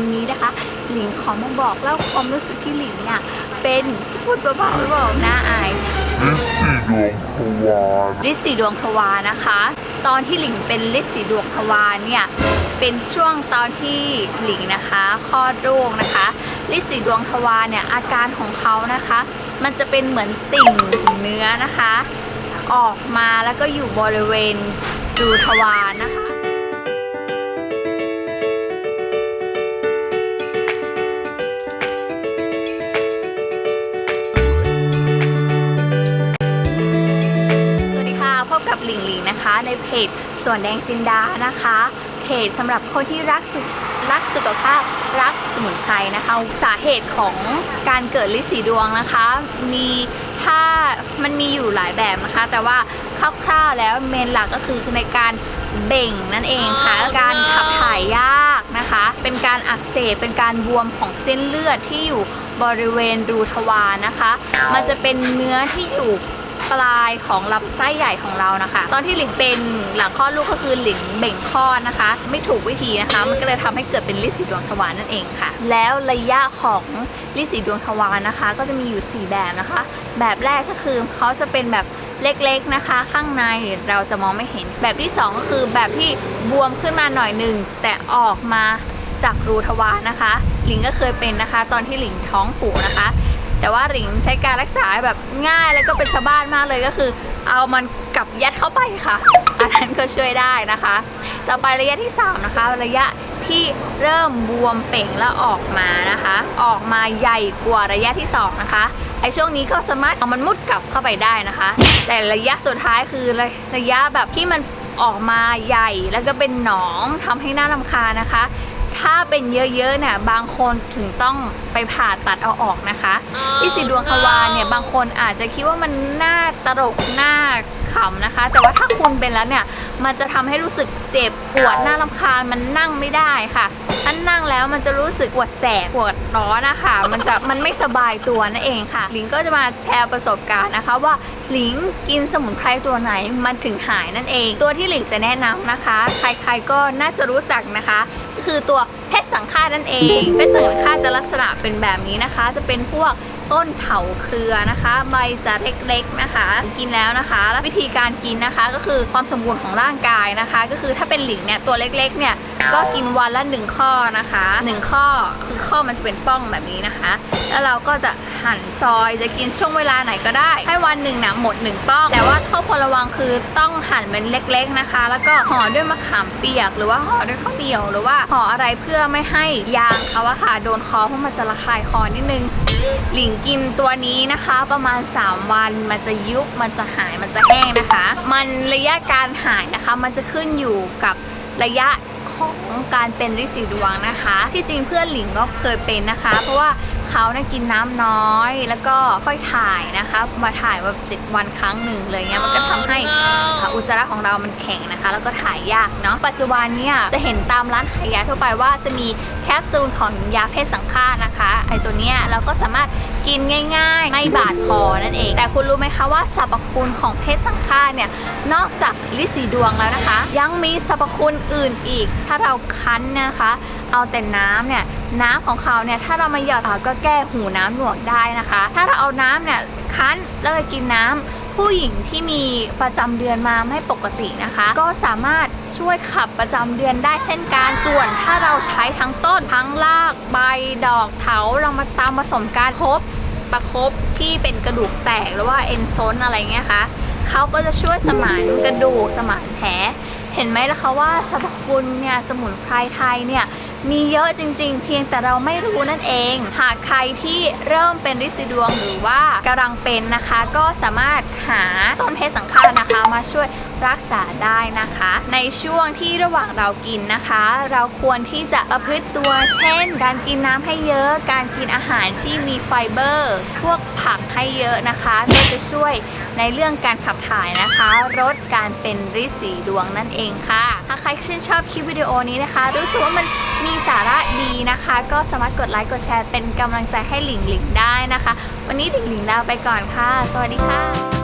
วันนี้นะคะ หลิงขอมาบอกเล่าความรู้สึกที่หลิงเนี่ยเป็นพูดเบาๆหรือเปล่าน่าอายลิซซี่ดวงทวารลิสีดวงทวารนะคะ ตอนที่หลิงเป็นลิสีดวงทวารเนี่ยเป็นช่วงตอนที่หลิงนะคะคลอดลูกนะคะลิสีดวงทวารเนี่ยอาการของเขานะคะ มันจะเป็นเหมือนติ่งเนื้อนะคะ ออกมาแล้วก็อยู่บริเวณรูทวารนะคะ กับหลิงหลิงนะคะ ในเพจส่วนแดงจินดานะคะ เพจสำหรับคนที่รักสุรักสุขภาพรักสมุนไพรนะคะ สาเหตุของการเกิดลิสีดวงนะคะ มีถ้ามันมีอยู่หลายแบบนะคะ แต่ว่าคร่าวๆแล้วเมนหลักก็คือในการเบ่งนั่นเองค่ะการขับถ่ายยากนะคะ เป็นการอักเสบเป็นการบวมของเส้นเลือดที่อยู่บริเวณรูทวารนะคะ มันจะเป็นเนื้อที่อยู่ ปลายของลำไส้ใหญ่ของเรานะคะ ตอนที่หลิงเป็นหลังคลอดลูกก็คือหลิงเบ่งคลอดนะคะ ไม่ถูกวิธีนะคะ มันก็เลยทำให้เกิดเป็นลิสีดวงทวารนั่นเองค่ะ แล้วระยะของลิสีดวงทวารนะคะ ก็จะมีอยู่ 4 แบบนะคะ แบบแรกก็คือเขาจะเป็นแบบเล็กๆนะคะ ข้างในเราจะมองไม่เห็น แบบที่ 2 ก็คือแบบที่บวมขึ้นมาหน่อยหนึ่งแต่ออกมาจากรูทวารนะคะ หลิงก็เคยเป็นนะคะ ตอนที่หลิงท้องผูกนะคะ แต่ว่าหลิงใช้การรักษาแบบง่ายแล้วก็เป็นชาวบ้านมากเลยก็คือ เอามันกลับยัดเข้าไปค่ะ อันนั้นก็ช่วยได้นะคะ ต่อไประยะที่ 3 นะคะ ระยะที่เริ่มบวมเป่งแล้วออกมานะคะ ออกมาใหญ่กว่าระยะที่ 2 นะคะไอช่วงนี้ก็สามารถเอามันมุดกลับเข้าไปได้นะคะ แต่ระยะสุดท้ายคือระระยะแบบที่มันออกมาใหญ่แล้วก็เป็นหนองทำให้หน้าลำคานะคะ ถ้าเป็นเยอะๆเนี่ยบางคนถึงต้องไปผ่าตัดเอาออกนะคะที่สีดวงทวารเนี่ยบางคนอาจจะคิดว่ามันน่าตลกน่าขำนะคะ แต่ว่าถ้าคุณเป็นแล้วเนี่ยมันจะทำให้รู้สึกเจ็บปวดหน้าลำคาญมันนั่งไม่ได้ค่ะถ้านั่งแล้วมันจะรู้สึกปวดแสบปวดร้อนนะคะมันจะมันไม่สบายตัวนั่นเองค่ะ หลิงก็จะมาแชร์ประสบการณ์นะคะ ว่าหลิงกินสมุนไพรตัวไหนมันถึงหายนั่นเอง ตัวที่หลิงจะแนะนำนะคะ ใครๆก็น่าจะรู้จักนะคะก็ คือตัวเพชรสังฆาตนั่นเองเพชรสังฆาตจะลักษณะเป็นแบบนี้นะคะ จะเป็นพวก ต้นเถาเครือนะคะ ใบจะเล็กๆนะคะ กินแล้วนะคะ แล้ววิธีการกินนะคะก็คือความสมบูรณ์ของร่างกายนะคะ ก็คือถ้าเป็นหลิงเนี่ยตัวเล็กๆเนี่ยก็กินวันละหนึ่งข้อนะคะหนึ่งข้อคือข้อมันจะเป็นป้องแบบนี้นะคะ แล้วเราก็จะหั่นซอยจะกินช่วงเวลาไหนก็ได้ ให้วันหนึ่งนะหมดหนึ่งป้อง แต่ว่าข้อควรระวังคือต้องหั่นเป็นเล็กๆนะคะ แล้วก็ห่อด้วยมะขามเปียก หรือว่าห่อด้วยข้าวเหนียวหรือว่าห่ออะไรเพื่อไม่ให้ยางเขาอะค่ะโดนคอเพราะมันจะระคายคอนิดนึง หลิงกินตัวนี้นะคะประมาณ 3 วันมันจะยุบมันจะหายมันจะแห้งนะคะ มันระยะการหายนะคะ มันจะขึ้นอยู่กับระยะของการเป็นริสีดวงนะคะ ที่จริงเพื่อนหลิงก็เคยเป็นนะคะ เพราะว่าเขานะกินน้ำน้อยแล้วก็ค่อยถ่ายนะคะ มาถ่ายแบบเจ็ดวันครั้งหนึ่งเลยเงี้ยมันก็ทำให้อุจจาระของเรามันแข็งนะคะ แล้วก็ถ่ายยากเนาะปัจจุบันเนี่ยจะเห็นตามร้านขายยาทั่วไปว่าจะมีแคปซูลของยาเพศสังฆาตนะคะไอตัว เราก็สามารถกินง่ายๆ ไม่บาดคอนั่นเอง แต่คุณรู้ไหมคะว่าสรรพคุณของเพศสังฆาเนี่ยนอกจากลิสีดวงแล้วนะคะ ยังมีสรรพคุณอื่นอีก ถ้าเราคั้นนะคะ เอาแต่น้ำเนี่ยน้ำของเขาเนี่ยถ้าเรามาหยอดอ่าก็แก้หูน้ำหนวกได้นะคะ ถ้าเราเอาน้ำเนี่ยคั้นแล้วก็กินน้ำผู้หญิงที่มีประจำเดือนมาไม่ปกตินะคะ ก็สามารถ ช่วยขับประจำเดือนได้เช่นกันส่วนถ้าเราใช้ทั้งต้นทั้งรากใบดอกเถาเรามาตามผสมการครบประครบที่เป็นกระดูกแตกหรือว่าเอ็นซนอะไรเงี้ยคะเขาก็จะช่วยสมานกระดูกสมานแผลเห็นไหมล่ะคะว่าสรรพคุณเนี่ยสมุนไพรไทยเนี่ย มีเยอะจริงๆ เพียงแต่เราไม่รู้นั่นเอง หากใครที่เริ่มเป็นริซิดวงหรือว่ากำลังเป็นนะคะ ก็สามารถหาต้นเพชรสังฆาตนะคะมาช่วยรักษาได้นะคะ ในช่วงที่ระหว่างเรากินนะคะ เราควรที่จะประพฤติตัวเช่น การกินน้ำให้เยอะ การกินอาหารที่มีไฟเบอร์ พวกผักให้เยอะนะคะ ก็จะช่วย ในเรื่องการขับถ่ายนะคะลดการเป็นริดสีดวงนั่นเองค่ะ ถ้าใครชื่นชอบคลิปวิดีโอนี้นะคะ รู้สึกว่ามันมีสาระดีนะคะ ก็สามารถกดไลค์กดแชร์เป็นกำลังใจให้หลิงหลิงได้นะคะ วันนี้หลิงหลิงลาไปก่อนค่ะ สวัสดีค่ะ